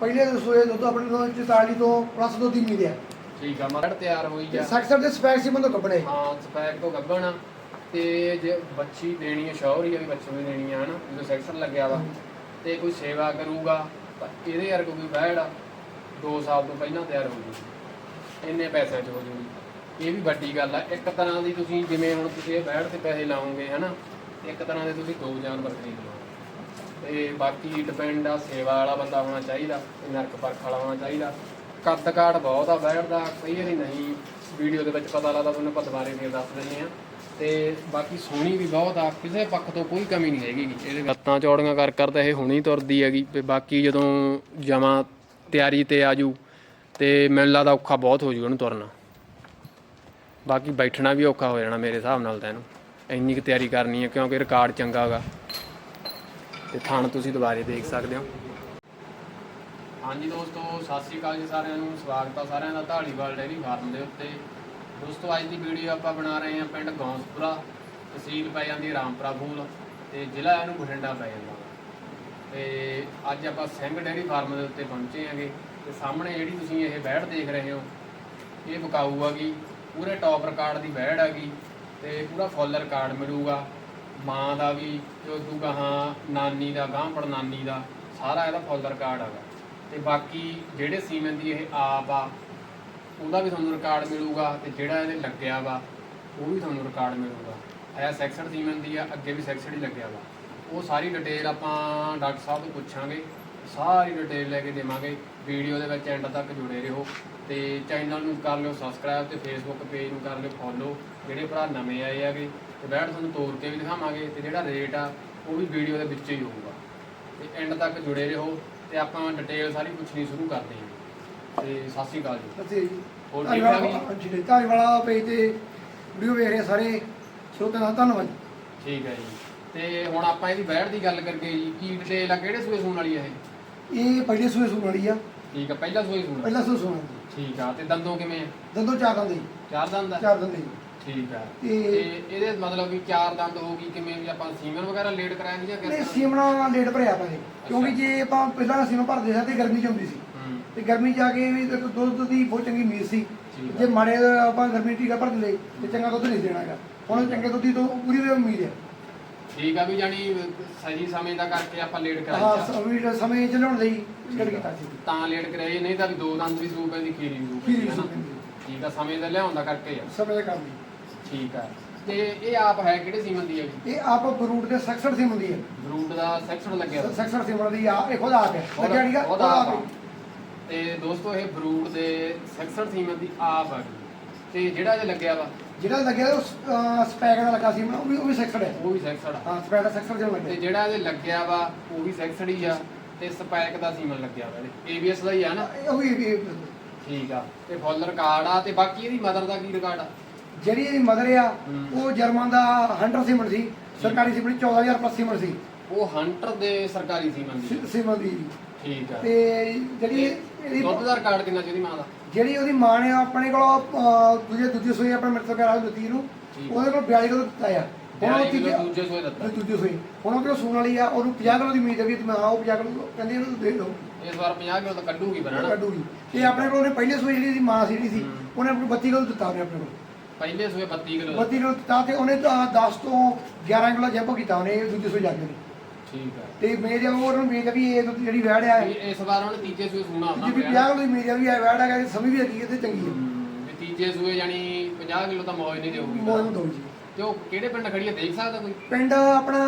ਪਹਿਲੇ ਸੂਏ ਦੁੱਧ ਆਪਣੇ ਤੋਂ 44 ਤੋਂ ਪਲੱਸ ਦੁੱਧ ਹੀ ਮਿਲਿਆ ਠੀਕ ਆ ਮਰੜ ਤਿਆਰ ਹੋਈ ਆ। ਸੈਕਸਰ ਦੇ ਸਪੈਕ ਸੀ ਬੰਦੋ ਕੱਪੜੇ। ਹਾਂ ਸਪੈਕ ਤੋਂ ਗੱਭਣ। ਤੇ ਜੇ ਬੱਚੀ ਦੇਣੀ ਹੈ ਹੀ ਆ ਵੀ ਬੱਚੂ ਵੀ ਦੇਣੀ ਆ ਹਨਾ ਜਦੋਂ ਸੈਕਸ਼ਨ ਲੱਗਿਆ ਵਾ। ਤੇ ਕੋਈ ਸੇਵਾ ਕਰੂਗਾ ਤਾਂ ਇਹਦੇ ਯਾਰ ਕੋਈ ਬੈੜ 2 ਸਾਲ ਤੋਂ ਪਹਿਲਾਂ ਤਿਆਰ ਹੋ ਜੂਗੀ ਇੰਨੇ ਪੈਸਿਆਂ 'ਚ ਹੋ ਜੂਗੀ। ਇਹ ਵੀ ਵੱਡੀ ਗੱਲ ਆ ਇੱਕ ਤਰ੍ਹਾਂ ਦੀ ਤੁਸੀਂ ਜਿਵੇਂ ਹੁਣ ਤੁਸੀਂ ਇਹ ਬੈੜ ਤੇ ਪੈਸੇ ਲਾਓਗੇ ਹਨਾ ਇੱਕ ਤਰ੍ਹਾਂ ਦੇ ਤੁਸੀਂ ਦੋ ਜਾਨਵਰ ਖਰੀਦ ਲਓ। ਤੇ ਬਾਕੀ ਡਿਪੈਂਡ ਆ, ਸੇਵਾ ਵਾਲਾ ਬੰਦਾ ਹੋਣਾ ਚਾਹੀਦਾ ਤੇ ਨਰਕ ਪਰਖ ਵਾਲਾ ਹੋਣਾ ਚਾਹੀਦਾ। ਕੱਦ ਕਾਠ ਬਹੁਤ ਆ ਬੈੜ ਦਾ, ਕਈ ਵਾਰੀ ਨਹੀਂ। ਵੀਡੀਓ ਦੇ ਵਿੱਚ ਪਤਾ ਲੱਗਦਾ, ਤੁਹਾਨੂੰ ਆਪਾਂ ਦੁਬਾਰੇ ਫੇਰ ਦੱਸ ਦਿੰਦੇ ਆ ਤੇ ਬਾਕੀ ਸੋਹਣੀ ਵੀ ਬਹੁਤ ਆ, ਕਿਸੇ ਪੱਖ ਤੋਂ ਕੋਈ ਕਮੀ ਨਹੀਂ ਹੈਗੀ। ਗੀ। ਇਹਦੇ ਗੱਤਾਂ ਚੌੜੀਆਂ ਕਰ ਕਰ ਤਾਂ ਇਹ ਹੁਣੀ ਤੁਰਦੀ ਹੈਗੀ, ਤੇ ਬਾਕੀ ਜਦੋਂ ਜਮਾ ਤਿਆਰੀ ਤੇ ਆਜੂ, ਤੇ ਮੈਨੂੰ ਲੱਗਦਾ ਔਖਾ ਬਹੁਤ ਹੋ ਜੂ ਉਹਨੂੰ ਤੁਰਨਾ। ਬਾਕੀ ਬੈਠਣਾ ਵੀ ਔਖਾ ਹੋ ਜਾਣਾ ਮੇਰੇ ਹਿਸਾਬ ਨਾਲ ਤਾਂ ਇਹਨੂੰ। ਇੰਨੀ ਕੁ ਤਿਆਰੀ ਕਰਨੀ ਹੈ ਕਿਉਂਕਿ ਰਿਕਾਰਡ ਚੰਗਾ ਹੈਗਾ ਤੇ ਥਾਣ ਤੁਸੀਂ ਦੁਬਾਰੇ ਦੇਖ ਸਕਦੇ ਹੋ। ਹਾਂਜੀ ਦੋਸਤੋ, ਸਤਿ ਸ੍ਰੀ ਅਕਾਲ ਜੀ ਸਾਰਿਆਂ ਨੂੰ। ਸਵਾਗਤ ਆ ਸਾਰਿਆਂ ਦਾ ਢਾਲੀਵਾਲ ਡੇਅਰੀ ਫਾਰਮ ਦੇ ਉੱਤੇ। ਦੋਸਤੋ, ਅੱਜ ਦੀ ਵੀਡੀਓ ਆਪਾਂ ਬਣਾ ਰਹੇ ਹਾਂ ਪਿੰਡ ਗੌਂਸਪੁਰਾ, ਤਹਿਸੀਲ ਪੈ ਜਾਂਦੀ ਹੈ ਰਾਮਪੁਰਾ ਫੂਲ ਤੇ ਜ਼ਿਲ੍ਹਾ ਇਹਨੂੰ ਬਠਿੰਡਾ ਪੈ ਜਾਂਦਾ। ਵਾ। ਤੇ ਅੱਜ ਆਪਾਂ ਸਿੰਘ ਡੇਅਰੀ ਫਾਰਮ ਦੇ ਉੱਤੇ ਪਹੁੰਚੇ ਹਾਂਗੇ ਤੇ ਸਾਹਮਣੇ ਜਿਹੜੀ ਤੁਸੀਂ ਇਹ ਬੈੜ ਦੇਖ ਰਹੇ ਹੋ, ਇਹ ਵਿਕਾਊ ਹੈਗੀ ਪੂਰੇ ਟੌਪ ਰਿਕਾਰਡ ਦੀ ਬੈੜ ਹੈਗੀ ਤੇ ਪੂਰਾ ਫੁੱਲ ਰਿਕਾਰਡ ਮਿਲੂਗਾ। ਮਾਂ ਦਾ ਵੀ ਤੇ ਉਦੋਂ ਗਾਹਾਂ ਨਾਨੀ ਦਾ ਗਾਂ ਪੜਨਾਨੀ ਦਾ, ਸਾਰਾ ਇਹਦਾ ਫੁੱਲ ਰਿਕਾਰਡ ਹੈਗਾ। ਤੇ ਬਾਕੀ ਜਿਹੜੇ ਸੀਮਨ ਦੀ ਇਹ ਆਪ ਆ, ਉਹਦਾ ਵੀ ਤੁਹਾਨੂੰ ਰਿਕਾਰਡ ਮਿਲੂਗਾ ਤੇ ਜਿਹੜਾ ਇਹਦੇ ਲੱਗਿਆ ਵਾ, ਉਹ ਵੀ ਤੁਹਾਨੂੰ ਰਿਕਾਰਡ ਮਿਲੂਗਾ। ਇਹ ਸੈਕਸਡ ਸੀਮਨ ਦੀ ਆ, ਅੱਗੇ ਵੀ ਸੈਕਸਡ ਹੀ ਲੱਗਿਆ ਵਾ। ਉਹ ਸਾਰੀ ਡਿਟੇਲ ਆਪਾਂ ਡਾਕਟਰ ਸਾਹਿਬ ਤੋਂ ਪੁੱਛਾਂਗੇ, ਸਾਰੀ ਡਿਟੇਲ ਲੈ ਕੇ ਦੇਵਾਂਗੇ। ਵੀਡੀਓ ਦੇ ਵਿੱਚ ਐਂਡ ਤੱਕ ਜੁੜੇ ਰਹੋ ਤੇ ਚੈਨਲ ਨੂੰ ਕਰ ਲਿਓ ਸਬਸਕ੍ਰਾਈਬ ਤੇ ਫੇਸਬੁੱਕ ਪੇਜ ਨੂੰ ਕਰ ਲਿਓ ਫੋਲੋ ਜਿਹੜੇ ਭਰਾ ਨਵੇਂ ਆਏ ਆਗੇ ਬੈਠ ਤੁਹਾਨੂੰ ਤੋੜ ਕੇ ਵੀ ਦਿਖਾਵਾਂਗੇ ਤੇ ਜਿਹੜਾ ਰੇਟ ਆ ਉਹ ਵੀ ਵੀਡੀਓ ਦੇ ਵਿੱਚ ਹੀ ਹੋਊਗਾ। ਤੇ ਐਂਡ ਤੱਕ ਜੁੜੇ ਰਹੋ ਤੇ ਆਪਾਂ ਡਿਟੇਲ ਸਾਰੀ ਪੁੱਛਣੀ ਸ਼ੁਰੂ ਕਰਦੇ ਹਾਂ ਤੇ ਸਤਿ ਸ਼੍ਰੀ ਅਕਾਲ ਜੀ। ਅਸੀਂ ਜੀ ਹੋਰ ਠੀਕ ਠਾਕ ਜੀ? ਧਾਰੀਵਾਲਾ ਪੇਜ ਤੇ ਵੀਡੀਓ ਵੇਖ ਰਹੇ ਸਾਰੇ। ਸਰੋਤਿਆਂ ਦਾ ਧੰਨਵਾਦ ਠੀਕ ਹੈ ਜੀ। ਤੇ ਹੁਣ ਆਪਾਂ ਇਹਦੀ ਬੈਠ ਦੀ ਗੱਲ ਕਰਕੇ ਜੀ ਕੀ ਡਿਟੇਲ ਆ ਕਿਹੜੇ ਸੂਏ ਸੂਣ ਵਾਲੀ ਆ ਇਹ? ਇਹ ਪਹਿਲੇ ਸੂਏ ਸੂਣ ਵਾਲੀ ਆ। ਠੀਕ ਆ ਪਹਿਲਾ ਸੂਏ ਸੂਣ ਪਹਿਲਾ ਸੂਏ ਸੂਣ ਠੀਕ ਆ ਤੇ ਦੰਦੋਂ ਕਿਵੇਂ ਆ? ਦੰਦੋਂ ਚਾਰ ਦੰਦ ਜੀ। ਚਾਰ ਦੰਦ ਆ? ਚਾਰ ਦੰਦ ਜੀ। ਠੀਕ ਆ। ਤੇ ਤੇ ਇਹਦੇ ਮਤਲਬ ਵੀ ਚਾਰ ਦੰਦ ਹੋਊਗੀ ਕਿਵੇਂ ਵੀ ਆਪਾਂ ਸੀਮਨ ਵਗੈਰਾ ਲੇਟ ਕਰਾਇਆ ਜਾਂ ਕਿਸ ਇਹ ਤਰ੍ਹਾਂ? ਸੀਮਣਾ ਲੇਟ ਭਰਿਆ ਆਪਾਂ ਇਹ। ਕਿਉਂਕਿ ਜੇ ਆਪਾਂ ਪਹਿਲਾਂ ਸੀਮਾ ਭਰਦੇ ਸੀ ਤੇ ਗਰਮੀ ਚ ਹੁੰਦੀ ਸੀ। ਹੂੰ। ਤੇ ਗਰਮੀ ਜਾ ਕੇ ਵੀ ਇੱਕ ਦੁੱਧ ਦੀ ਬਹੁਤ ਚੰਗੀ ਉਮੀਦ ਸੀ। ਠੀਕ ਜੇ ਆ ਮਾੜੇ ਆਪਾਂ ਗਰਮੀ ਟੀਕਾ ਭਰ ਲਏ ਤੇ ਚੰਗਾ ਦੁੱਧ ਨਹੀਂ ਦੇਣਾਗਾ ਹੁਣ ਚੰਗੇ ਦੁੱਧ ਦੀ ਤੋਂ ਪੂਰੀ ਵੀ ਉਮੀਦ ਹੈ ਠੀਕ ਆ ਵੀ ਜਾਨੀ ਸਹੀ ਸਮੇਂ ਦਾ ਕਰਕੇ ਆਪਾਂ ਲੇਟ ਹਾਂ ਕਰਾਇਆ ਸਮੇਂ ਸਮੇਂ ਚੱਲਣ ਲਈ ਕਰ ਕੀਤਾ ਸੀ। ਤਾਂ ਲੇਟ ਕਰਾਈ ਨਹੀਂ ਤਾਂ ਵੀ ਦੋ ਦੰਦ ਵੀ ਸੂਪ ਦੀ ਖੀਰੀ ਵੀ ਸੂਪ ਖੀਰੀ ਹੈ ਨਾ। ਸੂਪ ਪੈਂਦੀ। ਠੀਕ ਆ ਸਮੇਂ ਦਾ ਲਿਆਉਣ ਦਾ ਕਰਕੇ ਆ। ਸਮੇਂ ਦੇ ਕੰਮ ਦੀ ਠੀਕ ਆ। ਤੇ ਇਹ ਆਪ ਹੈ ਕਿਹੜੇ ਸੀਮਨ ਦੀ ਹੈ ਜੀ? ਇਹ ਆਪ ਬਰੂਟ ਦੇ ਸੈਕਸਰ ਸੀ ਹੁੰਦੀ ਹੈ ਬਰੂਟ ਦਾ ਸੈਕਸ਼ਨ ਲੱਗਿਆ ਹੋਇਆ। ਸੈਕਸਰ ਸੀ ਦੀ ਆ ਇਹ ਖੁਦ ਆਪ ਹੈ। ਉਹਦਾ- ਲੱਗਿਆ ਨਹੀਂਗਾ ਉਹਦਾ ਆਪ। ਹੈ। ਤੇ ਦੋਸਤੋ ਇਹ ਬਰੂਟ ਦੇ ਸੈਕਸ਼ਨ ਸੀਮਨ ਦੀ ਆਪ ਆ। ਗਈ ਤੇ ਜਿਹੜਾ ਇਹ ਲੱਗਿਆ ਵਾ? ਜਿਹੜਾ ਲੱਗਿਆ ਉਹ ਸਪੈਕ ਦਾ ਲੱਗਾ ਸੀ ਉਹ ਵੀ ਉਹ ਵੀ ਸੈਕਸਰ ਹੈ। ਉਹ ਵੀ ਸੈਕਸਡ ਆ। ਹਾਂ ਸਪੈਕ ਦਾ ਸੈਕਸਰ ਜਿਹਾ ਤੇ ਲੱਗਿਆ ਜਿਹੜਾ ਇਹਦੇ ਲੱਗਿਆ ਵਾ ਉਹ ਵੀ ਸੈਕਸਡ ਹੀ ਆ। ਤੇ ਸਪੈਕ ਦਾ ਸੀਮਨ ਲੱਗਿਆ ਵਾ ਇਹਦੇ ABS ਦਾ ਹੀ ਆ ਨਾ? ਇਹ ਉਹ ਵੀ ਵੀ- ਠੀਕ ਆ। ਤੇ ਫੁੱਲ ਰਿਕਾਰਡ ਆ ਤੇ ਬਾਕੀ ਇਹਦੀ ਮਦਰ ਦਾ ਕੀ ਰਿਕਾਰਡ ਆ? ਜਿਹੜੀ ਇਹਦੀ ਮਦਰ ਆ। ਉਹ ਜਰਮਨ ਦਾ 100 ਸੀਮਨ ਸੀ ਸਰਕਾਰੀ ਸੀਮਨ 14000 ਪਲੱਸ ਸੀਮਨ ਸੀ। ਉਹ ਹੰਟਰ ਦੇ ਸਰਕਾਰੀ ਸੀਮਨ ਦੀ ਸੀ- ਸੀਮਨ ਦੀ ਠੀਕ ਆ। ਤੇ ਜਿਹੜੀ ਇਹਦੀ ਦੁੱਧ ਦਾ ਰਿਕਾਰਡ ਕਿੰਨਾ ਜਿਹਦੀ ਮਾਂ ਦਾ? ਜਿਹੜੀ ਉਹਦੀ ਮਾਂ ਨੇ ਆਪਣੇ ਕੋਲ ਦੂਜੇ ਦੂਜੇ ਸੂਈ ਆਪਣੇ ਮਿੱਤਰ ਕਰਾ ਦਿੱਤੀ ਠੀਕ। ਉਹਦੇ ਕੋਲ 42 ਕਿਲੋ ਦਿੱਤਾ ਆ। ਹੁਣ ਉਹ 42 ਕਿਲੋ ਤੀਜੇ ਦੂਜੇ ਸੋਏ ਦਿੱਤਾ। ਦੂਜੇ ਸੂਈ ਹੁਣ ਉਹ ਕਿਲੋ ਸੂਣ ਵਾਲੀ ਆ ਉਹਨੂੰ 50 ਕਿਲੋ ਦੀ ਉਮੀਦ ਹੈ ਵੀ ਮੈਂ ਆਓ 50 ਕਿਲੋ ਕਹਿੰਦੇ ਇਹਨੂੰ ਦੇ ਦਿਓ ਇਸ ਵਾਰ 50 ਕਿਲੋ ਤਾਂ ਕੱਢੂਗੀ ਬਣਾਣਾ ਕੱਢੂਗੀ। ਤੇ ਆਪਣੇ ਕੋਲ ਉਹਨੇ ਪਹਿਲੇ ਸੂਈ ਜਿਹੜੀ ਦੀ ਮਾਂ ਸੀ ਜਿਹੜੀ ਸੀ। ਉਹਨੇ ਆਪਣੇ 32 ਕਿਲੋ ਦਿੱਤਾ ਉਹਨੇ ਆਪਣੇ ਕੋਲ। ਪਹਿਲੇ ਸੂਏ 32 ਕਿਲੋ 32 ਕਿਲੋ ਦਿੱਤਾ ਤੇ ਉਹਨੇ ਤਾਂ 10 ਤੋਂ 11 ਕਿਲੋ ਜੰਪ ਕੀਤਾ ਉਹਨੇ ਦੂਜੇ ਸੂਈ ਜਾ ਕੇ। ਠੀਕ ਆ। ਤੇ ਮੇਰੇ ਉਹ ਉਹਨੂੰ ਹੈ ਵੀ ਇਹ ਦੁੱਧ ਜਿਹੜੀ ਵੈੜ ਆ। ਵੀ ਇਸ ਵਾਰ ਉਹਨੇ ਤੀਜੇ ਸੂਏ ਸੂਣਾ ਜੇ ਵੀ 50 ਕਿਲੋ ਦੀ ਹੈ ਵੀ ਇਹ ਵੈੜ ਆ ਕਿ ਸਮਝ ਵੀ ਹੈਗੀ ਹੈ ਤੇ ਚੰਗੀ ਹੈ ਵੀ ਤੀਜੇ ਸੂਏ ਜਾਨੀ 50 ਕਿਲੋ ਤਾਂ ਮੌਜ ਨਹੀਂ ਦੇਊਗੀ ਮੋਹਨ ਦੋ ਜੀ ਤੇ ਉਹ ਕਿਹੜੇ ਪਿੰਡ ਖੜੀ ਆ ਦੇਖ ਸਕਦਾ ਕੋਈ? ਪਿੰਡ ਆਪਣਾ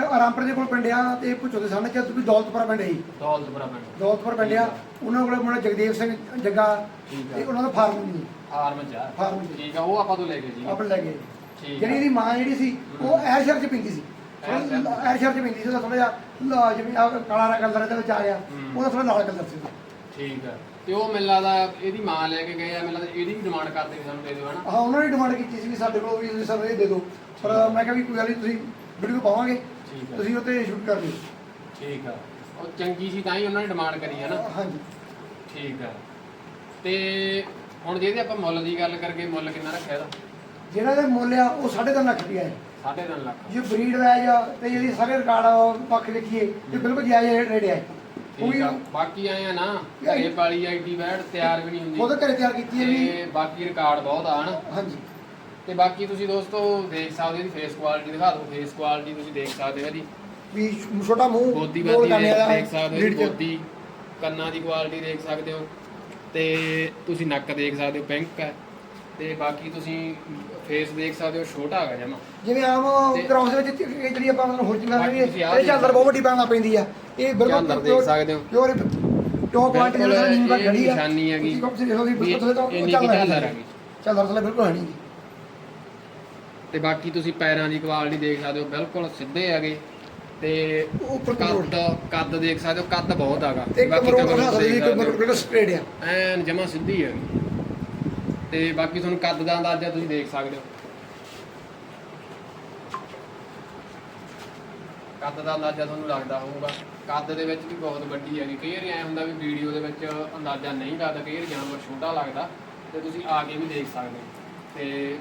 ਆਰਾਮਪੁਰ ਦੇ ਕੋਲ ਪਿੰਡ ਆ ਤੇ ਭੁੱਚੋ ਦੇ ਸਾਹਮਣੇ ਚ ਵੀ ਦੌਲਤਪੁਰਾ ਪਿੰਡ ਹੈ ਜੀ। ਦੌਲਤਪੁਰਾ ਪਿੰਡ। ਦੌਲਤਪੁਰ ਪਿੰਡ ਆ। ਉਹਨਾਂ ਕੋਲ ਮੁੰਡਾ ਜਗਦੇਵ ਸਿੰਘ ਜੱਗਾ ਠੀਕ ਤੇ ਉਹਨਾਂ ਦਾ ਫਾਰਮ ਨਹੀਂ ਫਾਰਮ ਚ ਆ। ਫਾਰਮ ਚ। ਠੀਕ ਆ ਉਹ ਆਪਾਂ ਤੋਂ ਲੈ ਗਏ ਜੀ। ਆਪਣੇ ਲੈ ਗਏ। ਠੀਕ ਜਿਹੜੀ ਆ। ਇਹਦੀ ਮਾਂ ਜਿਹੜੀ ਸੀ ਉਹ ਐਰ ਸ਼ਹਿਰ ਚ ਪਿੰਦੀ ਸੀ। ਐਰ ਸ਼ਹਿਰ? ਐਰ ਸ਼ਹਿਰ ਚ ਪਿੰਦੀ ਸੀ ਉਹਦਾ ਥੋੜਾ ਜਿਹਾ ਲਾ- ਜਿਵੇਂ ਆਹ ਕਾਲਾ ਰੰਗ ਕਲਰ ਇਹਦੇ ਵਿੱਚ ਆ ਗਿਆ। ਹੂੰ। ਉਹਦਾ ਥੋੜਾ ਲਾਲ ਕਲਰ ਸੀ। ਠੀਕ ਆ। ਤੇ ਉਹ ਮੈਨੂੰ ਲੱਗਦਾ ਇਹਦੀ ਮਾਂ ਲੈ ਕੇ ਗਏ ਆ ਮੈਨੂੰ ਲੱਗਦਾ ਇਹਦੀ ਵੀ ਡਿਮਾਂਡ ਕਰਦੇ ਵੀ ਸਾਨੂੰ ਦੇ ਦਿਓ ਹਨਾ? ਹਾਂ ਉਹਨਾਂ ਨੇ ਡਿਮਾਂਡ ਕੀਤੀ ਸੀ ਵੀ ਸਾਡੇ ਕੋਲ ਵੀ ਤੁਸੀਂ ਸਾਨੂੰ ਇਹ ਦੇ ਦਿਓ। ਪਰ ਮੈਂ ਕਿਹਾ ਵੀ ਕੋਈ ਗੱਲ ਨਹੀਂ ਤੁਸੀਂ ਵੀਡੀਓ ਪਾਵਾਂਗੇ। ਠੀਕ ਆ। ਤੁਸੀਂ ਉੱਤੇ ਸ਼ੂਟ ਕਰ ਲਿਓ। ਠੀਕ ਆ। ਉਹ ਚੰਗੀ ਸੀ ਤਾਂ ਹੀ ਉਹਨਾਂ ਨੇ ਡਿਮਾਂਡ ਕਰੀ ਹੈ ਨਾ। ਹਾਂਜੀ। ਠੀਕ ਆ। ਤੇ ਹੁਣ ਜਿਹਦੇ ਆਪਾਂ ਮੁੱਲ ਦੀ ਗੱਲ ਕਰਕੇ ਮੁੱਲ ਕਿੰਨਾ ਰੱਖਿਆ ਇਹਦਾ? ਜਿਹੜਾ ਇਹਦਾ ਮੁੱਲ ਆ ਉਹ 3.5 ਲੱਖ ਰੁਪਇਆ ਹੈ। ਸਾਢੇ ਤਿੰਨ ਲੱਖ। ਜੇ ਬਰੀਡ ਵੈਜ ਆ ਤੇ ਜਿਹੜੀ ਸਾਰੇ ਰਿਕਾਰਡ ਪੱਖ ਦੇਖੀਏ ਤੇ ਬਿਲਕੁਲ ਜਾਇਜ਼ ਰੇਟ ਹੈ ਉਹ ਵੀ ਠੀਕ ਆ। ਬਾਕੀ ਆਏ ਆ ਨਾ ਘਰੇ ਪਾਲੀ ਆਈਟੀ ਬੈਡ ਤਿਆਰ ਵੀ ਨਹੀਂ ਹੁੰਦੀ। ਉਹਦੇ ਘਰੇ ਤਿਆਰ ਕੀਤੀ ਹੈ ਵੀ। ਤੇ ਬਾਕੀ ਰਿਕਾਰਡ ਬਹੁਤ ਆ ਹਨ? ਹਾਂਜੀ। ਤੇ ਬਾਕੀ ਤੁਸੀਂ ਦੋਸਤੋ ਦੇਖ ਸਕਦੇ ਹੋ ਇਹਦੀ ਫੇਸ ਕੁਆਲਿਟੀ ਦਿਖਾ ਦਿਓ ਫੇਸ ਕੁਆਲਿਟੀ ਤੁਸੀਂ ਦੇਖ ਸਕਦੇ ਹੋ ਇਹਦੀ ਵੀ ਛੋਟਾ ਮੂੰਹ ਬੋਦੀ ਗੋਲ ਬਾਦੀ ਕਰਨੇ ਦੇਖ ਵਾਲਾ ਸਕਦੇ ਹੋ ਇਹਦੀ। ਬੋਦੀ ਕੰਨਾਂ ਦੀ ਕੁਆਲਿਟੀ ਦੇਖ ਸਕਦੇ ਹੋ ਤੇ ਤੁਸੀਂ ਨੱਕ ਦੇਖ ਸਕਦੇ ਹੋ ਪਿੰਕ ਹੈ ਤੇ ਬਾਕੀ ਤੁਸੀਂ ਫੇਸ ਦੇਖ ਸਕਦੇ ਹੋ ਛੋਟਾ ਹੈਗਾ ਜਮਾ ਜਿਵੇਂ ਆਮ ਤੇ- ਦੇ ਵਿੱਚ ਜਿਹੜੀ ਆਪਾਂ ਮਤਲਬ ਹੋਰ ਚੀਜ਼ਾਂ ਬਾਕੀ ਨੇ ਤੁਸੀਂ ਆਹ ਇਹ ਝਾਲਰ ਬਹੁਤ ਵੱਡੀ ਪੈਣਾ ਪੈਂਦੀ ਆ ਇਹ ਬਿਲਕੁਲ ਝਾਲਰ ਦੇਖ ਸਕਦੇ ਹੋ। ਪਿਓਰ ਟੌਪ ਕੁਆਲਿਟੀ ਦੇ ਖੜੀ ਆ ਨਿਸ਼ਾਨੀ ਹੈਗੀ। ਤੁਸੀਂ ਦੇਖੋ ਕਿ ਬਿਲਕੁਲ ਥੱਲੇ ਤੋਂ ਕੁ ਹੈਗੀ ਝਾਲਰ ਹੈਗੀ। ਥੱਲੇ ਬਿਲਕੁਲ ਹੈ ਨਹੀਂ ਗੀ। ਤੇ ਬਾਕੀ ਤੁਸੀਂ ਪੈਰਾਂ ਦੀ ਕੁਆਲਿਟੀ ਦੇਖ ਸਕਦੇ ਹੋ ਬਿਲਕੁਲ ਸਿੱਧੇ ਹੈਗੇ। ਤੇ ਉੱਪਰ ਕੱਦ ਕੱਦ ਦੇਖ ਸਕਦੇ ਹੋ ਕੱਦ ਬਹੁਤ ਹੈਗਾ। ਹੋ। ਸਟ੍ਰੇਟ ਆ। ਐਨ ਜਮਾ ਸਿੱਧੀ ਹੈਗੀ ਤੇ ਬਾਕੀ ਤੁਹਾਨੂੰ ਕੱਦ ਦਾ ਅੰਦਾਜ਼ਾ ਤੁਸੀਂ ਦੇਖ ਸਕਦੇ ਹੋ। ਕੱਦ ਦਾ ਅੰਦਾਜ਼ਾ ਤੁਹਾਨੂੰ ਲੱਗਦਾ ਹੋਊਗਾ। ਕੱਦ ਦੇ ਵਿੱਚ ਵੀ ਬਹੁਤ ਵੱਡੀ ਹੈਗੀ। ਕਈ ਵਾਰੀ ਐ ਹੁੰਦਾ ਵੀ ਵੀਡੀਓ ਦੇ ਵਿੱਚ ਅੰਦਾਜ਼ਾ ਨਹੀਂ ਲੱਗਦਾ ਕਈ ਵਾਰੀ ਜਾਨਵਰ ਛੋਟਾ ਲੱਗਦਾ ਤੇ ਤੁਸੀਂ ਆ ਕੇ ਵੀ ਦੇਖ ਸਕਦੇ ਹੋ। ਤੇ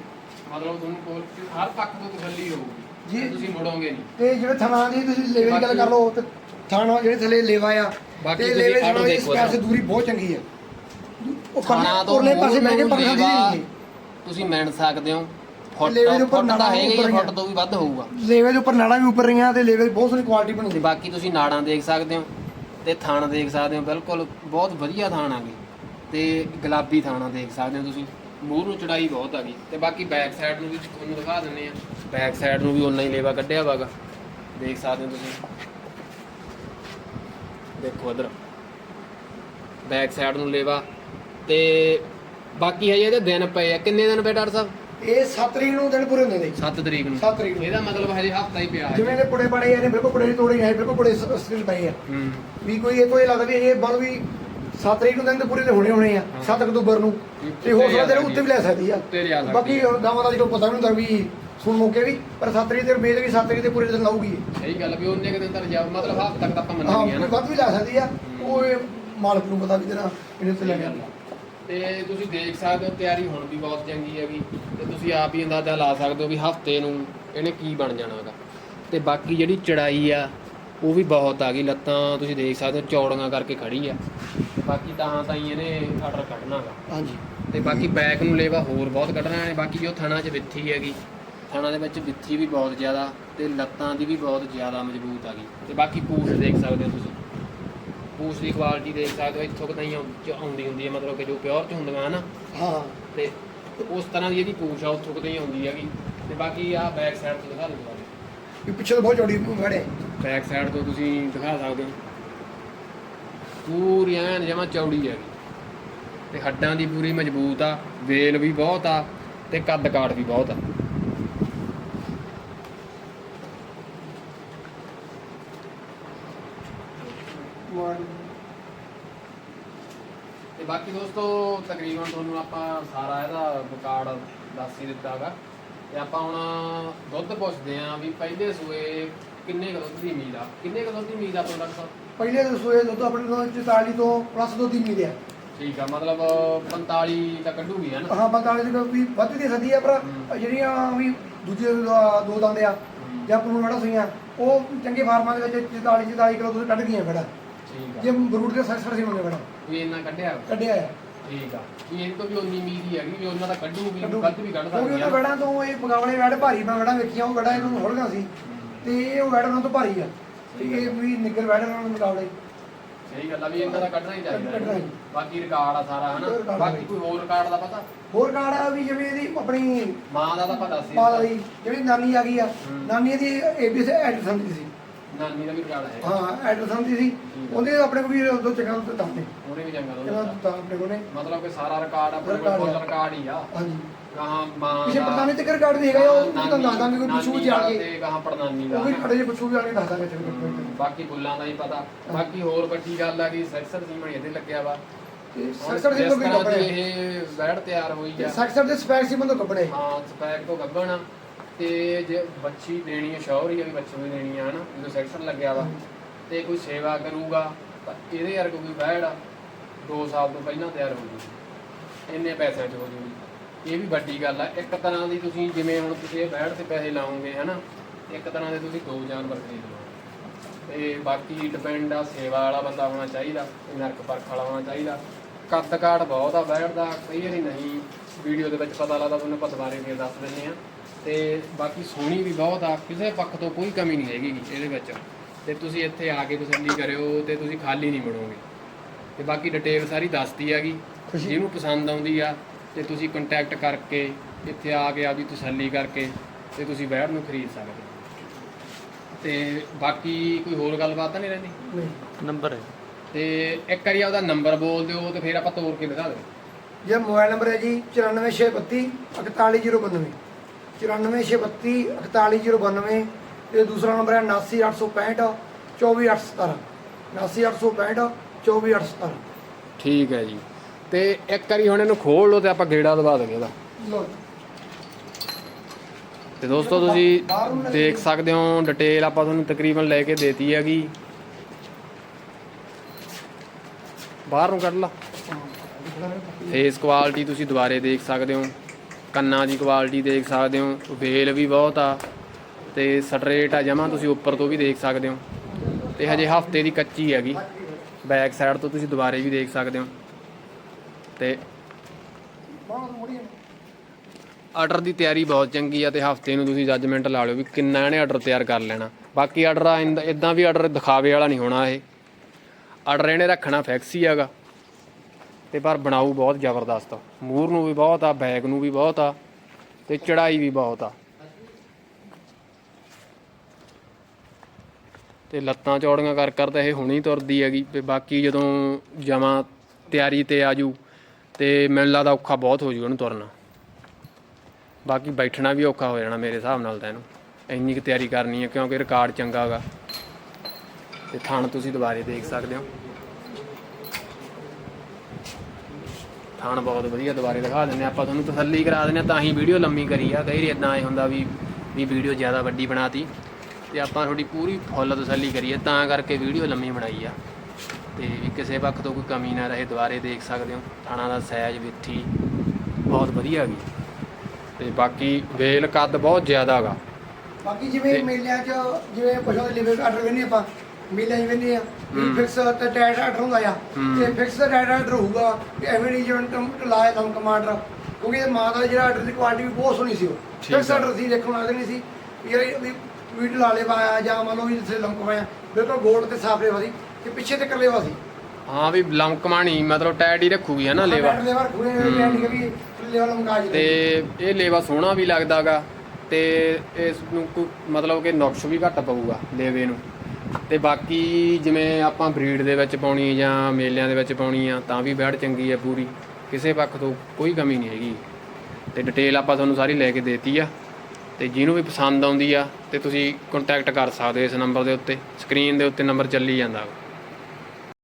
ਮਤਲਬ ਤੁਹਾਨੂੰ ਕੋਲ ਹਰ ਪੱਖ ਤੋਂ ਤਸੱਲੀ ਹੋਊਗੀ ਜੀ। ਤੇ ਤੁਸੀਂ ਮੁੜੋਗੇ ਨਹੀਂ। ਤੇ ਜਿਹੜੇ ਥਣਾ ਦੀ ਤੁਸੀਂ ਲੇਵੇ ਦੀ ਗੱਲ ਕਰ ਲਓ ਤੇ ਥਾਣਾ ਜਿਹੜੇ ਥੱਲੇ ਲੇਵਾ ਆ ਬਾਕੀ ਤੇ ਤੁਸੀਂ ਲੇਵੇ ਆਹ ਥਾਣਾ ਦੀ ਦੇਖੋ ਸਪੈਸ ਇੱਧਰ। ਦੂਰੀ ਬਹੁਤ ਚੰਗੀ ਆ। ਉਹ ਖਾਣਾ ਤੋਂ ਉਰਲੇ ਪਾਸੇ ਬਹਿ ਕੇ ਪਰ ਖਾਂਦੀ ਨਹੀਂ ਤੁਸੀਂ ਮਿਣ ਸਕਦੇ ਹੋ। ਫੁੱਟ ਲੇਵੇ ਦੇ ਉੱਪਰ ਫੁੱਟ ਤਾਂ ਨਾੜਾਂ ਹੈਗਾ ਹੀ ਆ, ਉੱਪਰ ਫੁੱਟ ਤੋਂ ਵੀ ਵੱਧ ਹੋਊਗਾ। ਲੇਵੇ ਦੇ ਉੱਪਰ ਨਾੜਾਂ ਵੀ ਉੱਪਰ ਰਹੀਆਂ ਤੇ ਲੇਵੇ ਦੀ ਬਹੁਤ ਸੋਹਣੀ ਕੁਆਲਿਟੀ ਤੇ ਬਣਦੀ ਬਾਕੀ ਤੁਸੀਂ ਨਾੜਾਂ ਦੇਖ ਸਕਦੇ ਹੋ ਤੇ ਥਣ ਦੇਖ ਸਕਦੇ ਹੋ ਬਿਲਕੁਲ ਬਹੁਤ ਵਧੀਆ ਥਾਣ ਆਗੇ ਤੇ ਗੁਲਾਬੀ ਥਾਣਾ ਦੇਖ ਸਕਦੇ ਹੋ ਤੁਸੀਂ। ਮੂੰਹ ਨੂੰ ਚੜਾਈ ਬਹੁਤ ਆਗੀ ਤੇ ਬਾਕੀ ਬੈਕ ਸਾਈਡ ਨੂੰ ਵੀ ਤੁਹਾਨੂੰ ਦਿਖਾ ਦਿੰਨੇ ਆ। ਬੈਕ ਸਾਈਡ ਨੂੰ ਵੀ ਉਨਾ ਹੀ ਲੇਵਾ ਕੱਢਿਆ ਵਾਗਾ ਦੇਖ ਸਕਦੇ ਹੋ ਤੁਸੀਂ। ਦੇਖੋ ਇਧਰ। ਬੈਕ ਸਾਈਡ ਨੂੰ ਲੇਵਾ। ਤੇ ਬਾਕੀ ਹੈ ਇਹਦੇ ਦਿਨ ਪਏ ਆ। ਕਿੰਨੇ ਦਿਨ ਪਏ ਡਾਕਟਰ ਸਾਹਿਬ? ਇਹ 7 ਤਰੀਕ ਨੂੰ ਦਿਨ ਪੂਰੇ ਹੁੰਦੇ ਨੇ 7 ਤਰੀਕ ਨੂੰ। 7 ਤਰੀਕ ਨੂੰ। ਇਹਦਾ ਮਤਲਬ ਹਜੇ ਹਫਤਾ ਹੀ ਪਿਆ ਹੈ। ਜਿਵੇਂ ਦੇ ਪੁੜੇ ਬੜੇ ਇਹਨੇ ਬਿਲਕੁਲ ਪੁੜੇ ਤੋੜੇ ਨਹੀਂ ਬਿਲਕੁਲ ਪੁੜੇ ਸਟਿਲ ਪਏ ਆ। ਹੂੰ। ਵੀ ਕੋਈ ਇਹ ਕੋਈ ਲੱਗਦਾ ਵੀ ਇਹ ਬਣ ਵੀ 7 ਤਰੀਕ ਨੂੰ ਤੇ ਪੂਰੇ ਤੇ ਹੋਣੇ ਹੋਣੇ ਆ 7 ਅਕਤੂਬਰ ਨੂੰ। ਤੇ ਹੋ ਸਕਦਾ ਦਿਨ ਉੱਤੇ ਵੀ ਲੈ ਸਕਦੀ ਆ। ਬਾਕੀ। ਗਾਵਾਂ ਦਾ ਜਿਹੜਾ ਪਤਾ ਨਹੀਂ ਹੁੰਦਾ ਵੀ ਸੁਣ ਮੌਕੇ ਵੀ ਪਰ 7 ਤਰੀਕ ਤੇ ਵੇਚ ਵੀ 7 ਤਰੀਕ ਤੇ ਪੂਰੇ ਦਿਨ ਲਾਊਗੀ। ਸਹੀ ਗੱਲ ਵੀ ਉਹਨੇ ਕਿ ਦਿਨ ਤੱਕ ਜਾ ਮਤਲਬ ਹਫ਼ਤਾ ਤੱਕ ਤਾਂ ਆਪਾਂ ਮੰਨਾਂਗੇ ਨਾ ਵੱਧ ਵੀ ਲੈ ਸਕਦੀ ਆ। ਉਹ ਮਾਲਕ ਨੂੰ ਪਤਾ ਵੀ ਤੇਰਾ ਇਹਨੇ ਸਹੀ ਲੈਣਾ। ਤੇ ਤੁਸੀਂ ਦੇਖ ਸਕਦੇ ਹੋ ਤਿਆਰੀ ਹੁਣ ਵੀ ਬਹੁਤ ਚੰਗੀ ਹੈਗੀ। ਤੇ ਤੁਸੀਂ ਆਪ ਹੀ ਅੰਦਾਜ਼ਾ ਲਾ ਸਕਦੇ ਹੋ ਵੀ ਹਫ਼ਤੇ ਨੂੰ ਇਹਨੇ ਕੀ ਬਣ ਜਾਣਾ ਹੈਗਾ। ਤੇ ਬਾਕੀ ਜਿਹੜੀ ਚੜਾਈ ਆ ਉਹ ਵੀ ਬਹੁਤ ਆ ਗਈ। ਲੱਤਾਂ ਤੁਸੀਂ ਦੇਖ ਸਕਦੇ ਹੋ ਚੌੜੀਆਂ ਕਰਕੇ ਖੜੀ ਆ। ਬਾਕੀ ਤਾਂ ਤਾਂ ਹੀ ਇਹਨੇ ਆਰਡਰ ਕੱਢਣਾ ਹਾਂਜੀ। ਤੇ ਬਾਕੀ ਬੈਕ ਨੂੰ ਲੇਵਾ ਹੋਰ ਬਹੁਤ ਕੱਢਣਾ ਹੈ ਬਾਕੀ ਜੋ ਥਣਾ 'ਚ ਵਿੱਥੀ ਹੈਗੀ। ਥਣਾ ਦੇ ਵਿੱਚ ਵਿੱਥੀ ਵੀ ਬਹੁਤ ਜ਼ਿਆਦਾ ਤੇ ਲੱਤਾਂ ਦੀ ਵੀ ਬਹੁਤ ਜ਼ਿਆਦਾ ਮਜ਼ਬੂਤ ਆ ਗਈ। ਤੇ ਬਾਕੀ ਪੂਛ ਦੇਖ ਸਕਦੇ ਹੋ ਤੁਸੀਂ। ਪੂਛ ਦੀ ਕੁਆਲਿਟੀ ਦੇਖ ਸਕਦੇ ਹੋ। ਇੱਥੋਂ ਕਿਤਾਈ ਆਉਂਦੀ ਹੁੰਦੀ ਹੈ। ਮਤਲਬ ਕਿ ਜੋ ਪਿਓਰ 'ਚ ਹੁੰਦੀਆਂ ਹਨ ਹਾਂ। ਤੇ ਉਸ ਤਰ੍ਹਾਂ ਦੀ ਇਹਦੀ ਪੂਛ ਆ ਉੱਥੋਂ ਕਿਤਾਈ ਆਉਂਦੀ ਹੈਗੀ। ਤੇ ਬਾਕੀ ਆ ਬੈਕ ਸਾਈਡ ਤੋਂ ਦਿਖਾ ਦਿੰਦਾ ਵੀ ਪਿੱਛੇ ਤੋਂ ਬਹੁਤ ਚੌੜੀ ਵੜੇ ਬੈਕ ਸਾਈਡ ਤੋਂ ਤੁਸੀਂ ਦਿਖਾ ਸਕਦੇ ਹੋ। ਪੂਰੀ ਐਨ ਜਮਾ ਚੌੜੀ ਹੈਗੀ ਤੇ ਹੱਡਾਂ ਦੀ ਪੂਰੀ ਮਜ਼ਬੂਤ ਆ ਵੇਲ ਵੀ ਬਹੁਤ ਆ ਤੇ ਕੱਦ ਕਾਠ ਵੀ ਬਹੁਤ ਆ। ਤੇ ਬਾਕੀ ਦੋਸਤੋ ਤਕਰੀਬਨ ਤੁਹਾਨੂੰ ਆਪਾਂ ਸਾਰਾ ਇਹਦਾ ਰਿਕਾਰਡ ਦੱਸ ਹੀ ਦਿੱਤਾਗਾ ਤੇ ਆਪਾਂ ਹੁਣ ਦੁੱਧ ਪੁੱਛਦੇ ਆਂ ਵੀ ਪਹਿਲੇ ਸੂਏ ਕਿੰਨੇ ਕੁ ਦੁੱਧ ਦੀ ਉਮੀਦ ਆ? ਕਿੰਨੇ ਕੁ ਦੁੱਧ ਦੀ ਉਮੀਦ ਆ ਆਪਾਂ ਪਹਿਲੇ ਦੱਸੋ ਦੁੱਧ ਆਪਣੇ ਤੋਂ 44 ਤੋਂ ਪਲੱਸ ਦੁੱਧ ਦੀ ਉਮੀਦ ਠੀਕ ਆ ਮਤਲਬ 45 ਤਾਂ ਕੱਢੂਗੀ ਹੈ ਨਾ? ਹਾਂ 45 ਦੀ ਵੀ ਵੱਧ ਵੀ ਦੇ ਸਕਦੀ ਆ ਪਰ ਹੂੰ। ਜਿਹੜੀਆਂ ਵੀ ਦੂਜੇ ਦੋ- ਦੋ ਦੰਦ ਆ ਜਾਂ ਪੂਰਨ ਵੜਾ ਸੂਈਆਂ ਉਹ ਚੰਗੇ ਫਾਰਮਾਂ ਦੇ ਵਿੱਚ 44 44 ਕਿਲੋ ਦੁੱਧ ਕੱਢ ਗਈਆਂ ਫੜਾ ਠੀਕ ਜੇ ਆ ਬਰੂਟ ਦੇ 60 ਸੀ ਮੰਗੇ ਫੜਾ ਵੀ ਇੰਨਾ ਕੱਢਿਆ? ਕੱਢਿਆ ਆ। ਠੀਕ ਆ। ਵੀ ਇਹ ਤੋਂ ਵੀ ਉਨੀ ਉਮੀਦ ਹੀ ਹੈਗੀ ਵੀ ਉਹਨਾਂ ਦਾ ਕੱਢੂ। ਵੱਧ ਵੀ ਕੱਢ ਕਿਉਂਕਿ ਸਕਦੀ ਉਹਨਾਂ ਵੜਾਂ ਤੋਂ ਇਹ ਪਗਾਵਲੇ ਵੜ ਭਾਰੀ ਮੈਂ ਵੜਾਂ ਵੇਖੀਆਂ ਉਹ ਵੜਾ ਇਹਨਾਂ ਨੂੰ ਹੋਲਗਾ ਸੀ। ਤੇ ਇਹ ਉਹ ਵੜ ਉਹਨਾਂ ਤੋਂ ਭਾਰੀ ਆ। ਇਹ ਵੀ ਨਿੱਗਰ ਵੜ ਉਹਨਾਂ ਨੂੰ ਮੁਕਾਬਲੇ। ਸਹੀ ਗੱਲ ਆ ਵੀ ਇਹਨਾਂ ਦਾ ਕੱਢਣਾ ਹੀ ਚਾਹੀਦਾ। ਬਾਕੀ ਰਿਕਾਰਡ ਆ ਸਾਰਾ ਹਨਾ? ਬਾਕੀ। ਕੋਈ ਹੋਰ ਰਿਕਾਰਡ ਦਾ ਪਤਾ? ਹੋਰ ਕਾਰਡ ਆ ਵੀ ਜਿਵੇਂ ਇਹਦੀ ਆਪਣੀ ਮਾਂ ਦਾ ਤਾਂ ਪਤਾ ਸੀ ਮਾਂ ਦੀ ਜਿਹੜੀ ਨਾਨੀ ਆ ਗਈ ਆ। ਨਾਨੀ ਦੀ ਏਬੀਐਸ ਐਡਰਸਨ ਦੀ ਸੀ। ਨਾਨੀ ਦਾ ਵੀ ਰਿਕਾਰਡ ਹੈ। ਹਾਂ ਐਡਰਸਨ ਦੀ ਸੀ। ਉਹਦੇ ਆਪਣੇ ਕੋਲ ਵੀ ਉਦੋਂ ਚੰਗਾ ਦੱਸਦੇ ਉਹਨੇ। ਵੀ ਚੰਗਾ ਤਾਂ ਆਪਣੇ ਕੋਲ ਨੇ ਮਤਲਬ ਕਿ ਸਾਰਾ ਰਿਕਾਰਡ ਆਪਣੇ ਕੋਲ ਰਿਕਾਰਡ ਹੀ ਆ। ਹਾਂਜੀ। ਪਿਛੇ ਨਹੀਂ ਤੇ ਰਿਕਾਰਡ ਵੀ ਹੈਗਾ ਉਹ ਤੁਹਾਨੂੰ ਦੱਸ ਦਾਂਗੇ ਕੋਈ ਪੁੱਛੂ ਨਾਨੀ ਜਾ ਦਾ ਕੇ ਤੇ ਕਹਾਂ ਪੜਨਾਨੀ ਦਾ ਉਹ ਵੀ। ਸਾਡੇ ਜੇ ਪੁੱਛੂ ਕੇ ਦੱਸ ਦਾਂਗੇ ਬਾਕੀ ਬੁੱਲਾਂ ਦਾ ਹੀ ਪਤਾ। ਬਾਕੀ ਹੋਰ ਵੱਡੀ ਗੱਲ ਆ ਕਿ ਸੈਕਸਰ ਸੀਮਣ ਇਹਦੇ ਲੱਗਿਆ ਵਾ। ਸੈਕਸਰ ਦੇ ਦੀ ਕੱਪੜੇ ਇਹ ਵੈੜ ਤਿਆਰ ਹੋਈ ਆ। ਸੈਕਸਰ ਦੇ ਸਪੈਕ ਸੀ ਬੰਦੋ ਕੱਪੜੇ। ਹਾਂ ਸਪੈਕ ਤੋਂ ਗੱਭਣ ਤੇ ਜੇ ਬੱਚੀ ਦੇਣੀ ਹੈ ਆ ਵੀ ਬੱਚੂ ਵੀ ਦੇਣੀ ਆ ਹਨਾ? ਜਦੋਂ ਸੈਕਸ਼ਨ ਲੱਗਿਆ ਵਾ। ਤੇ ਕੋਈ ਸੇਵਾ ਕਰੂਗਾ ਤਾਂ ਇਹਦੇ ਯਾਰ ਕੋਈ ਵੈੜ 2 ਸਾਲ ਤੋਂ ਪਹਿਲਾਂ ਤਿਆਰ ਹੋ ਜੂਗੀ ਇੰਨੇ ਪੈਸਿਆਂ 'ਚ ਹੋ ਜੂਗੀ। ਇਹ ਵੀ ਵੱਡੀ ਗੱਲ ਆ ਇੱਕ ਤਰ੍ਹਾਂ ਦੀ ਤੁਸੀਂ ਜਿਵੇਂ ਹੁਣ ਤੁਸੀਂ ਇਹ ਵੈੜ ਤੇ ਪੈਸੇ ਲਾਓਗੇ ਹਨਾ ਇੱਕ ਤਰ੍ਹਾਂ ਦੇ ਤੁਸੀਂ ਦੋ ਜਾਨਵਰ ਖਰੀਦ ਲਓ। ਤੇ ਬਾਕੀ ਡਿਪੈਂਡ ਆ ਸੇਵਾ ਵਾਲਾ ਬੰਦਾ ਹੋਣਾ ਚਾਹੀਦਾ ਨਰਕ ਪਰਖ ਵਾਲਾ ਹੋਣਾ ਚਾਹੀਦਾ। ਕੱਦ ਕਾਠ ਬਹੁਤ ਆ ਬੈਠ ਦਾ ਕਈ ਵਾਰੀ ਨਹੀਂ। ਵੀਡੀਓ ਦੇ ਵਿੱਚ ਪਤਾ ਲੱਗਦਾ ਤੁਹਾਨੂੰ ਆਪਾਂ ਦੁਬਾਰੇ ਫੇਰ ਦੱਸ ਦਿੰਦੇ ਆ ਤੇ ਬਾਕੀ ਸੋਹਣੀ ਵੀ ਬਹੁਤ ਆ ਕਿਸੇ ਪੱਖ ਤੋਂ ਕੋਈ ਕਮੀ ਨਹੀਂ ਹੈਗੀ ਇਹਦੇ ਵਿੱਚ। ਤੇ ਤੁਸੀਂ ਇੱਥੇ ਆ ਕੇ ਤਸੱਲੀ ਕਰਿਓ ਤੇ ਤੁਸੀਂ ਖਾਲੀ ਨਹੀਂ ਮੁੜੋਗੇ ਤੇ ਬਾਕੀ ਡਿਟੇਲ ਸਾਰੀ ਦੱਸਤੀ ਹੈਗੀ। ਜਿਹਨੂੰ ਪਸੰਦ ਆਉਂਦੀ ਆ ਤੇ ਤੁਸੀਂ ਕੰਟੈਕਟ ਕਰਕੇ ਇੱਥੇ ਆ ਕੇ ਆਪਦੀ ਤਸੱਲੀ ਕਰਕੇ ਤੇ ਤੁਸੀਂ ਬੈੜ ਨੂੰ ਖਰੀਦ ਸਕਦੇ ਹੋ। ਤੇ ਬਾਕੀ ਕੋਈ ਹੋਰ ਗੱਲਬਾਤ ਤਾਂ ਨਹੀਂ ਰਹਿੰਦੀ? ਨਹੀਂ। ਨੰਬਰ ਹੈ। ਤੇ ਇੱਕ ਵਾਰੀ ਆਪਦਾ ਨੰਬਰ ਬੋਲ ਦਿਓ ਤੇ ਫਿਰ ਆਪਾਂ ਤੋੜ ਕੇ ਦਿਖਾ ਦਿਓ। ਇਹ ਮੋਬਾਈਲ ਨੰਬਰ ਹੈ ਜੀ 94632 41092 94632 41092 ਤੇ ਦੂਸਰਾ ਨੰਬਰ ਹੈ 79865 24817 79865 24817 ਠੀਕ ਹੈ ਜੀ। ਤੇ ਇੱਕ ਵਾਰੀ ਹੁਣ ਇਹਨੂੰ ਖੋਲ ਲਓ ਤੇ ਆਪਾਂ ਗੇੜਾ ਦਵਾ ਦੇਗੇ ਇਹਦਾ। ਲੋ ਤੇ ਦੋਸਤੋ ਤੁਸੀਂ ਦੇਖ ਸਕਦੇ ਹੋ ਡਿਟੇਲ ਆਪਾਂ ਤੁਹਾਨੂੰ ਤਕਰੀਬਨ ਲੈ ਕੇ ਦੇਤੀ ਹੈਗੀ। ਬਾਹਰ ਨੂੰ ਕੱਢ ਲਾ। ਫੇਸ ਕੁਆਲਿਟੀ ਤੁਸੀਂ ਦੁਬਾਰੇ ਦੇਖ ਸਕਦੇ ਹੋ। ਕੰਨਾਂ ਦੀ ਕੁਆਲਿਟੀ ਦੇਖ ਸਕਦੇ ਹੋ। ਵੇਲ ਵੀ ਬਹੁਤ ਆ। ਤੇ ਸਟਰੇਟ ਆ ਜਮਾ ਤੁਸੀਂ ਉੱਪਰ ਤੋਂ ਵੀ ਦੇਖ ਸਕਦੇ ਹੋ। ਤੇ ਹਜੇ ਹਫ਼ਤੇ ਦੀ ਕੱਚੀ ਹੈਗੀ। ਬੈਕ ਸਾਈਡ ਤੋਂ ਤੁਸੀਂ ਦੁਬਾਰੇ ਵੀ ਦੇਖ ਸਕਦੇ ਹੋ। ਤੇ ਬਹੁਤ ਮੋੜੀ ਆਰਡਰ ਦੀ ਤਿਆਰੀ ਬਹੁਤ ਚੰਗੀ ਆ ਤੇ ਹਫ਼ਤੇ ਨੂੰ ਤੁਸੀਂ ਜੱਜਮੈਂਟ ਲਾ ਲਿਓ ਵੀ ਕਿੰਨਾ ਇਹਨੇ ਆਰਡਰ ਤਿਆਰ ਕਰ ਲੈਣਾ। ਬਾਕੀ ਆਰਡਰ ਆ, ਇਦਾਂ ਵੀ ਆਰਡਰ ਦਿਖਾਵੇ ਵਾਲਾ ਨਹੀਂ ਹੋਣਾ ਇਹ। ਆਰਡਰ ਇਹਨੇ ਰੱਖਣਾ ਫਿਕਸ ਹੀ ਹੈਗਾ। ਤੇ ਪਰ ਬਣਾਊ ਬਹੁਤ ਜ਼ਬਰਦਸਤ ਮੂਰ ਨੂੰ ਵੀ ਬਹੁਤ ਆ ਬੈਗ ਨੂੰ ਵੀ ਬਹੁਤ ਆ, ਤੇ ਚੜਾਈ ਵੀ ਬਹੁਤ ਆ। ਤੇ ਲੱਤਾਂ ਚੌੜੀਆਂ ਕਰ ਕਰ ਤਾਂ ਇਹ ਹੁਣੀ ਤੁਰਦੀ ਹੈਗੀ, ਤੇ ਬਾਕੀ ਜਦੋਂ ਜਮਾ ਤਿਆਰੀ ਤੇ ਆਜੂ ਤੇ ਮੈਨੂੰ ਲੱਗਦਾ ਔਖਾ ਬਹੁਤ ਹੋ ਜੂ ਉਹਨੂੰ ਤੁਰਨਾ। ਬਾਕੀ ਬੈਠਣਾ ਵੀ ਔਖਾ ਹੋ ਜਾਣਾ ਮੇਰੇ ਹਿਸਾਬ ਨਾਲ ਤਾਂ ਇਹਨੂੰ। ਇੰਨੀ ਕੁ ਤਿਆਰੀ ਕਰਨੀ ਹੈ ਕਿਉਂਕਿ ਰਿਕਾਰਡ ਚੰਗਾ ਹੈਗਾ ਤੇ ਥਣ ਤੁਸੀਂ ਦੁਬਾਰੇ ਦੇਖ ਸਕਦੇ ਹੋ। ਥਣ ਬਹੁਤ ਵਧੀਆ ਦੁਬਾਰੇ ਦਿਖਾ ਦਿੰਦੇ ਹਾਂ ਆਪਾਂ ਤੁਹਾਨੂੰ ਤਸੱਲੀ ਕਰਾ ਦਿੰਦੇ ਹਾਂ ਤਾਂ ਹੀ ਵੀਡੀਓ ਲੰਮੀ ਕਰੀ ਆ। ਕਈ ਵਾਰੀ ਇਦਾਂ ਆਏ ਹੁੰਦਾ ਵੀ ਵੀ ਵੀਡੀਓ ਜ਼ਿਆਦਾ ਵੱਡੀ ਬਣਾਤੀ। ਤੇ ਆਪਾਂ ਤੁਹਾਡੀ ਪੂਰੀ ਫੁੱਲ ਤਸੱਲੀ ਕਰੀਏ, ਤਾਂ ਕਰਕੇ ਵੀਡੀਓ ਲੰਮੀ ਬਣਾਈ ਆ। ਕਿਸੇ ਪੱਖ ਤੋਂ ਕੋਈ ਕਮੀ ਨਾ ਰਹੇ ਦੁਬਾਰੇ ਦੇਖ ਸਕਦੇ ਹੋ। ਥਾਣਾ ਦਾ ਸਾਈਜ਼ ਵਿੱਥੀ ਬਹੁਤ ਵਧੀਆ ਹੈਗੀ। ਤੇ ਬਾਕੀ ਵੇਲ ਕੱਦ ਬਹੁਤ ਜ਼ਿਆਦਾ ਹੈਗਾ। ਬਾਕੀ ਜਿਵੇਂ ਮੇਲਿਆਂ 'ਚ ਜਿਵੇਂ ਪਸ਼ੂ ਦੇ ਲਿਵਰ ਆਰਡਰ ਕਹਿੰਦੇ ਆਪਾਂ ਮੇਲਿਆਂ 'ਚ ਕਹਿੰਦੇ ਆ। ਫਿਕਸ ਤੇ ਟੈਟ ਆਰਡਰ ਹੁੰਦਾ ਆ। ਤੇ ਫਿਕਸ ਟੈਟ ਆਰਡਰ ਹੋਊਗਾ ਕਿ ਐਵੇਂ ਨਹੀਂ ਜਿਵੇਂ ਟਮ ਲਾਏ ਲੰਮ ਕਮਾਂਡਰ ਕਿਉਂਕਿ ਇਹ ਮਾਂ ਦਾ ਜਿਹੜਾ ਆਰਡਰ ਦੀ ਕੁਆਲਿਟੀ ਵੀ ਬਹੁਤ ਸੋਹਣੀ ਸੀ ਉਹ। ਫਿਕਸ। ਆਰਡਰ ਸੀ ਦੇਖਣ ਲੱਗਦੇ ਨਹੀਂ ਸੀ। ਵੀ ਇਹ ਵੀ ਵੀਟ ਲਾਲੇ ਪਾਇਆ ਜਾਂ ਮੰਨ ਲਓ ਵੀ ਜਿੱਥੇ ਲੰਮ ਕਮਾਇਆ ਬਿਲਕੁਲ ਗੋਲ ਤੇ ਸਾਫ਼ ਰੇਵਾ ਸੀ। ਤੇ ਪਿੱਛੇ ਤੇ ਕਰਲੇਵਾ ਸੀ। ਹਾਂ ਵੀ ਲੰਕਮਾਣੀ ਮਤਲਬ ਟੈਡ ਹੀ ਰੱਖੂਗੀ ਹੈ ਨਾ ਲੇਵਾ ਲੇਵਾ ਖੂਏ ਹੂੰ। ਲੈਂਡ ਕੇ ਵੀ ਲੇਵਾ ਲਮਕਾ ਜੀ ਤੇ ਇਹ ਲੇਵਾ ਸੋਹਣਾ ਵੀ ਲੱਗਦਾਗਾ ਤੇ ਇਸ ਨੂੰ ਮਤਲਬ ਕਿ ਨੁਕਸ ਵੀ ਘੱਟ ਪਊਗਾ ਲੇਵੇ ਨੂੰ। ਤੇ ਬਾਕੀ ਜਿਵੇਂ ਆਪਾਂ ਬਰੀਡ ਦੇ ਵਿੱਚ ਪਾਉਣੀ ਜਾਂ ਮੇਲਿਆਂ ਦੇ ਵਿੱਚ ਪਾਉਣੀ ਆ ਤਾਂ ਵੀ ਬੈੜ ਚੰਗੀ ਆ ਪੂਰੀ। ਕਿਸੇ ਪੱਖ ਤੋਂ ਕੋਈ ਕਮੀ ਨਹੀਂ ਹੈਗੀ। ਤੇ ਡਿਟੇਲ ਆਪਾਂ ਤੁਹਾਨੂੰ ਸਾਰੀ ਲੈ ਕੇ ਦੇਤੀ ਆ। ਤੇ ਜਿਹਨੂੰ ਵੀ ਪਸੰਦ ਆਉਂਦੀ ਆ ਤੇ ਤੁਸੀਂ ਕੰਟੈਕਟ ਕਰ ਸਕਦੇ ਹੋ ਇਸ ਨੰਬਰ ਦੇ ਉੱਤੇ। ਸਕਰੀਨ ਦੇ ਉੱਤੇ ਨੰਬਰ ਚੱਲੀ ਜਾਂਦਾ